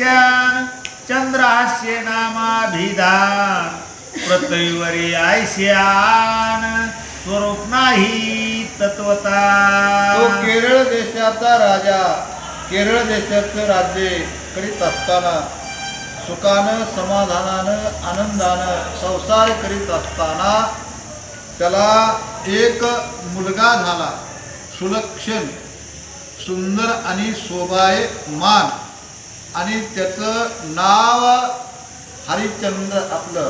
सुलक्षण चंद्रहास्य नामाभिधा प्रतैवरी आयश्यान स्वरूप नाही तत्वता। तो केरळ देशाचा राजा केरळ देशाचं राज्य करीत असताना सुखानं समाधानानं आनंदानं संसार करीत असताना त्याला एक मुलगा झाला सुलक्षण सुंदर आणि शोभायमान। आणि त्याचं नाव हरिचंद्र आपलं.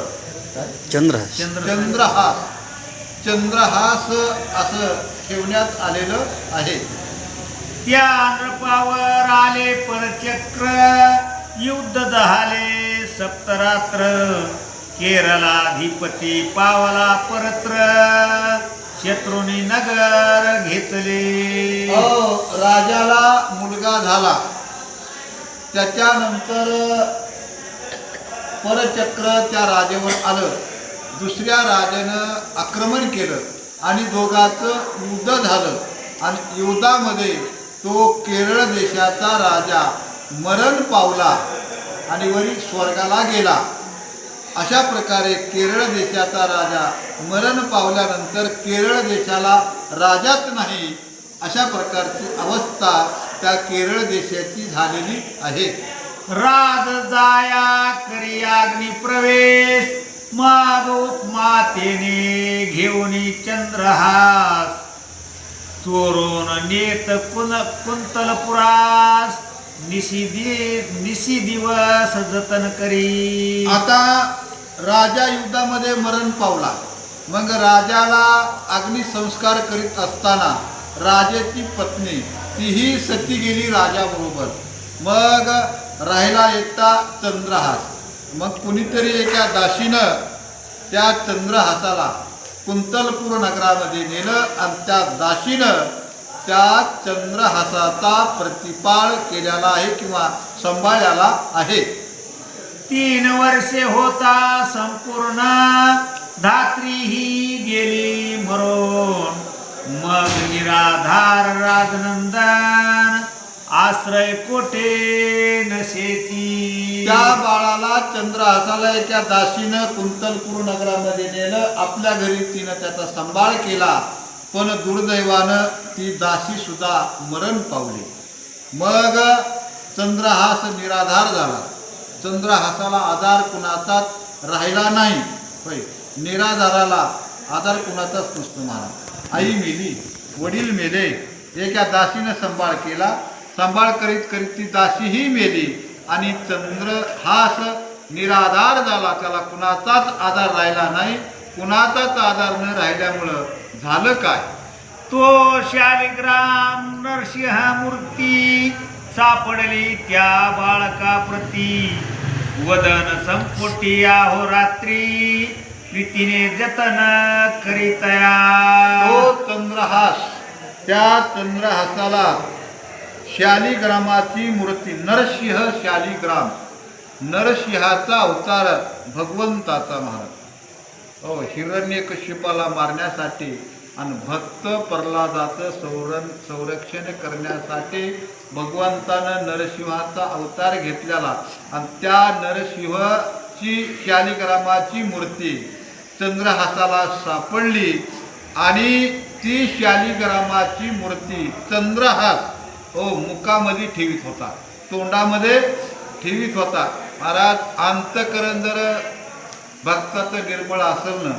काय चंद्र. चंद्रहास. चंद्रहास असं ठेवण्यात आलेलं आहे. त्या नृपावर आले परचक्र. युद्ध झाले सप्तरात्र. केरलाधिपती पावला परत्र. शत्रुनी नगर घेतले. राजाला मुलगा झाला. त्याच्यानंतर परचक्र त्या राजावर आलं. दुसऱ्या राजानं आक्रमण केलं आणि दोघांचं युद्ध झालं. आणि युद्धामध्ये तो केरळ देशाचा राजा मरण पावला आणि वरी स्वर्गाला गेला. अशा प्रकारे केरळ देशाचा राजा मरण पावल्यानंतर केरळ देशाला राजाच नाही अशा प्रकारची अवस्था त्या केरळ देशाची झालेली आहे. राज जाया करी अग्नी प्रवेश. मग उपमातेने घेऊन चंद्रहास. चोरून नेत कुन कुंतलपुरास निशी दि निशी दिवस जतन करी. आता राजा युद्धामध्ये मरण पावला. मग राजाला अग्निसंस्कार करीत असताना राजाची पत्नी तीही सती गेली राजाबरोबर. मग राहिला एकटा चंद्रहास. मग कुणीतरी एका दाशीनं त्या चंद्रहासाला कुंतलपूर नगरामध्ये नेलं आणि त्या दाशीनं त्या चंद्रहासाचा प्रतिपाळ केलेला आहे किंवा सांभाळलेला आहे. तीन वर्षे होता संपूर्ण धात्री ही गेली मरून मग निराधार राजनंदन आश्रय कोठे नशेची? त्या बाळाला चंद्रहासाला एका दासीनं कुंतलपूर नगरामध्ये नेलं आपल्या घरी तिनं त्याचा सांभाळ केला पण दुर्दैवानं ती दासी सुद्धा मरण पावली. मग चंद्रहास निराधार झाला. चंद्रहासाला आधार कुणाचाच राहिला नाही. होय निराधाराला आधार कुणाचाच नसतो मला आई मेली वडील मेले एका दासीनं सांभाळ केला. सांभाळ करीत करीत ती दासीही मेली आणि चंद्रहास निराधार झाला त्याला कुणाचाच आधार राहिला नाही. कुणाचाच आधार न राहिल्यामुळं झालं काय? तो शालिग्राम नरसिंह मूर्ती सापडली त्या बाळका प्रती वदन संपुटी आहो रात्री. प्रीतीने जतन करीतया तो चंद्रहास त्या चंद्रहासाला शालिग्रामाची मूर्ती नरसिंह शालिग्राम. नरसिंहाचा अवतार भगवंताचा महाराज. हो हिरण्यकशिपाला मारण्यासाठी आणि भक्त प्रल्हादाचं संरण संरक्षण करण्यासाठी भगवंतानं नरसिंहाचा अवतार घेतलेला. आणि त्या नरसिंहाची शालिग्रामाची मूर्ती चंद्रहासाला सापडली आणि ती शालिग्रामाची मूर्ती चंद्रहास हो मुखामध्ये ठेवीत होता. तोंडामध्ये ठेवीत होता. महाराज अंतकरण जर भक्ताचं निर्मळ असेल ना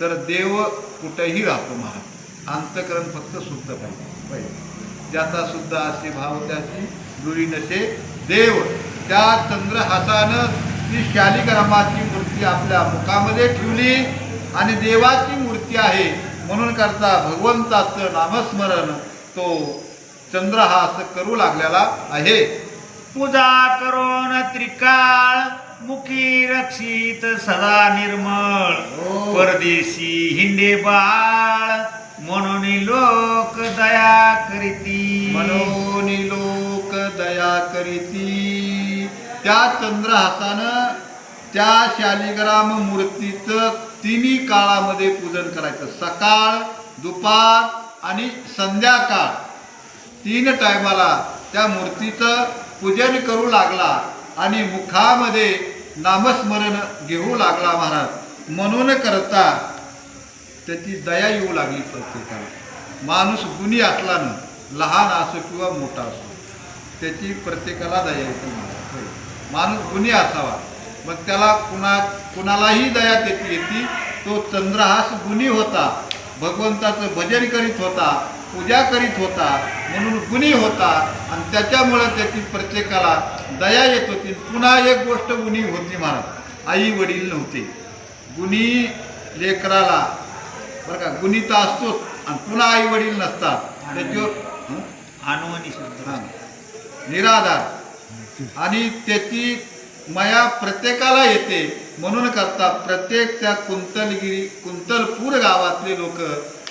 तर देव कुठेही राहतो महाराज. अंतकरण फक्त शुद्ध पाहिजे. पाहिजे ज्याचा सुद्धा असे भाव त्याची दुरी नसे देव. त्या चंद्रहासानं ती शालिग्रामाची मूर्ती आपल्या मुखामध्ये ठेवली आणि देवाची मूर्ती आहे म्हणून करता भगवंताचं नामस्मरण तो चंद्रहास करू लागलेला आहे. पूजा करून त्रिकाळ मुखी रक्षित सदा निर्मळ हो. परदेशी हिंडे बाळ म्हणून लोक दया करीती. मनोनी लोक दया करीती. त्या चंद्रहासानं त्या शालिग्राम मूर्तीचं तिन्ही काळामध्ये पूजन करायचं. सकाळ दुपार आणि संध्याकाळ. तीन टायमाला त्या मूर्तीचं पूजन करू लागला आणि मुखामध्ये नामस्मरण घेऊ लागला महाराज. म्हणून करता त्याची दया येऊ लागली प्रत्येकाला. माणूस गुणी असला ना लहान असो किंवा मोठा असो त्याची प्रत्येकाला दया येते. माणूस गुणी असावा. मग त्याला कुणा कुणालाही दया त्याची येते. तो चंद्रहास गुणी होता. भगवंताचं भजन करीत होता पूजा करीत होता म्हणून गुणी होता. आणि त्याच्यामुळं त्याची प्रत्येकाला दया येत होती. पुन्हा एक गोष्ट गुणी होती महाराज. आई वडील नव्हते. गुणी लेकराला बरं का गुणी तर असतोच. आणि पुन्हा आई वडील नसतात. त्याच्यावर. निराधार. आणि त्याची माया प्रत्येकाला येते. म्हणून करता प्रत्येक त्या कुंतलगिरी कुंतलपूर गावातले लोक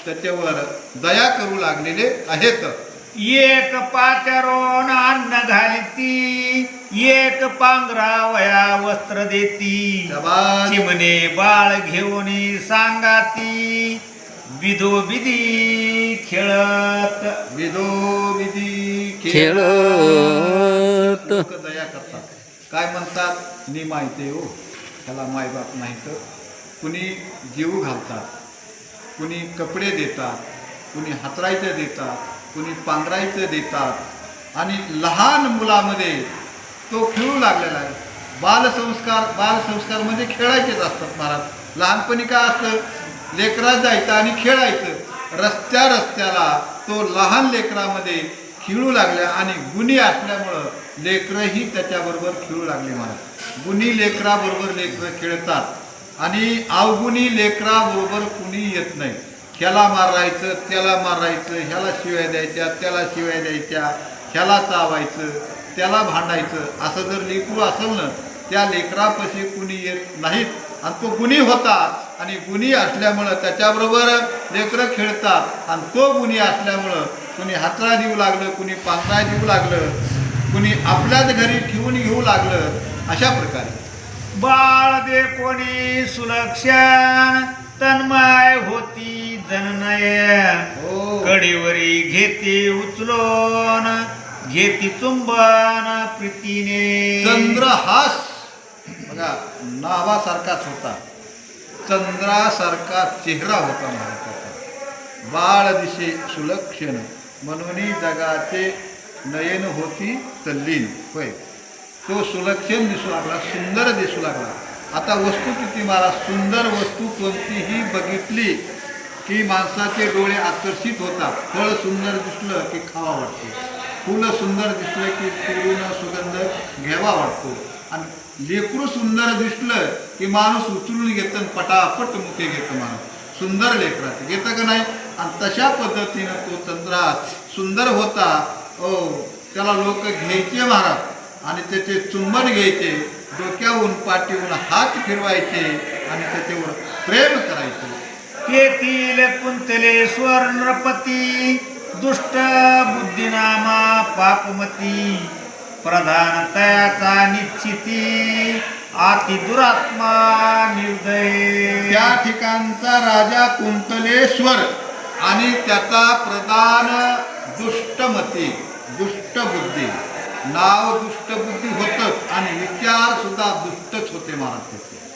त्याच्यावर दया करू लागलेले आहेत. एक पाचारोन अन्न घालिती एक पांघरा वया वस्त्र देती. शाबास. चिमणे बाळ घेऊन सांगाती विधो विधी खेळत. विधो विधी खेळत. लोक दया करतात. काय म्हणतात? मी माहिती हो त्याला मायबाप नाही तर कुणी जीव घालतात कुणी कपडे देतात कुणी हातरायचं देतात कुणी पांघरायचं देतात. आणि लहान मुलामध्ये तो खेळू लागलेला आहे. बालसंस्कार बालसंस्कार म्हणजे खेळायचेच असतात महाराज. लहानपणी काय असतं? लेकरात जायचं आणि खेळायचं. रस्त्या रस्त्याला तो लहान लेकरामध्ये खिळू लागल्या आणि गुणी असल्यामुळं लेकरंही त्याच्याबरोबर खिळू लागले मला. गुणी लेकराबरोबर लेकरं खेळतात आणि अवगुणी लेकराबरोबर कुणी येत नाही. ह्याला मारायचं त्याला मारायचं ह्याला शिवाय द्यायच्या त्याला शिवाय द्यायच्या ह्याला चावायचं त्याला भांडायचं. असं जर लेकरू असेल ना त्या लेकरापाशी कुणी येत नाहीत आणि तो गुणी होता आणि गुणी असल्यामुळं त्याच्याबरोबर लेकरं खेळतात. आणि तो गुणी असल्यामुळं कुणी हातरा देऊ लागलं कुणी पांघरा देऊ लागलं कुणी आपल्याच घरी ठेवून घेऊ लागलं अशा प्रकारे. बाळ दे कोणी सुलक्षण तन्मय होती जननयन हो. कडेवरी घेते उचलोन घेती चुंबन प्रीतीने. चंद्रहास बघा नावासारखाच होता. चंद्रासारखा चेहरा होता महाराजाचा बाळ दिशे सुलक्षण म्हणून जगाचे नयन होती तल्लीन. होय. तो सुलक्षण दिसू लागला सुंदर दिसू लागला. आता वस्तू किती मला सुंदर वस्तू कोणतीही बघितली की माणसाचे डोळे आकर्षित होतात. फळ सुंदर दिसलं की खावा वाटतो. फुलं सुंदर दिसलं की तोडून सुगंध घ्यावा वाटतो. आणि लेकरू सुंदर दिसलं की माणूस उचलून घेतं आणि पटापट मुखे घेतं माणूस. सुंदर लेकरात घेतं का नाही? आणि तशा पद्धतीनं तो चंद्रा सुंदर होता. ओ त्याला लोक घ्यायचे महाराज. आणि त्याचे चुंबन घ्यायचे. डोक्याहून पाठीहून हात फिरवायचे आणि त्याच्यावर प्रेम करायचे. तेथील कुंतले स्वर्णपती दुष्ट बुद्धिनामा पापमती. प्रधान निश्चिती अति दुरात्मा निर्दय. त्या ठिकाणचा राजा कुंतलेश्वर आणि त्याचा प्रधान दुष्टमती दुष्टबुद्धी. नाव दुष्टबुद्धी होतच आणि विचार सुद्धा दुष्टच होते महाराज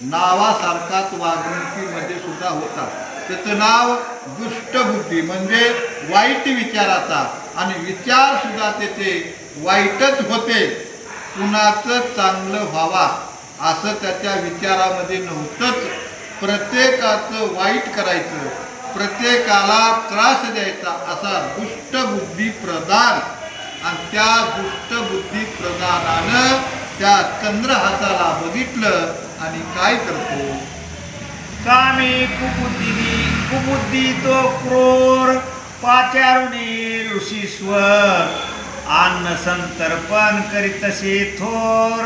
नावासारखाच वागणुकीमध्ये सुद्धा होता. त्याचं नाव दुष्टबुद्धी म्हणजे वाईट विचाराचा. आणि विचार सुद्धा त्याचे वाईटच होते. कुणाचं चांगलं व्हावा असं त्याच्या विचारामध्ये नव्हतंच. प्रत्येकाचं वाईट करायचं प्रत्येकाला त्रास द्यायचा असा दुष्टबुद्धी प्रदान आणि त्या दुष्टबुद्धी प्रदानानं त्या चंद्रहासाला बघितलं आणि काय करतो? कामी कुबुद्धी कुबुद्धी तो क्रूर पाचारुणी ऋषीश्वर. अन्न संतर्पण करीत तसे थोर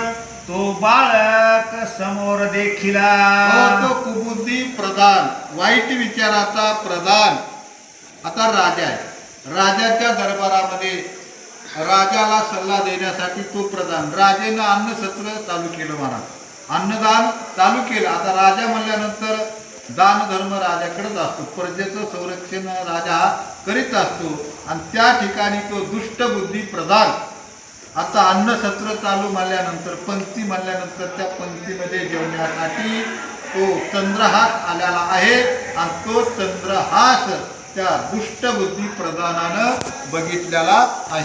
तो बाळक समोर देखिला. हो, तो कुबुद्धी प्रधान वाईट विचाराचा प्रधान. आता राजा आहे. राजाच्या दरबारामध्ये राजाला सल्ला देण्यासाठी तो प्रधान. राजेनं अन्नसत्र चालू केलं महाराज अन्नदान चालू केलं. आता राजा म्हणल्यानंतर दान धर्म राजाकडेच असतो. प्रजेचं संरक्षण राजा हा करीत असतो. आणि त्या ठिकाणी तो दुष्टबुद्धी प्रधान. आता अन्न सत्र चालू मारल्यानंतर पंक्ती मारल्यानंतर त्या पंक्तीमध्ये जेवण्यासाठी तो चंद्रहास आलेला आहे. आणि तो चंद्रहास त्या दुष्टबुद्धी प्रधानानं बघितलेला आहे.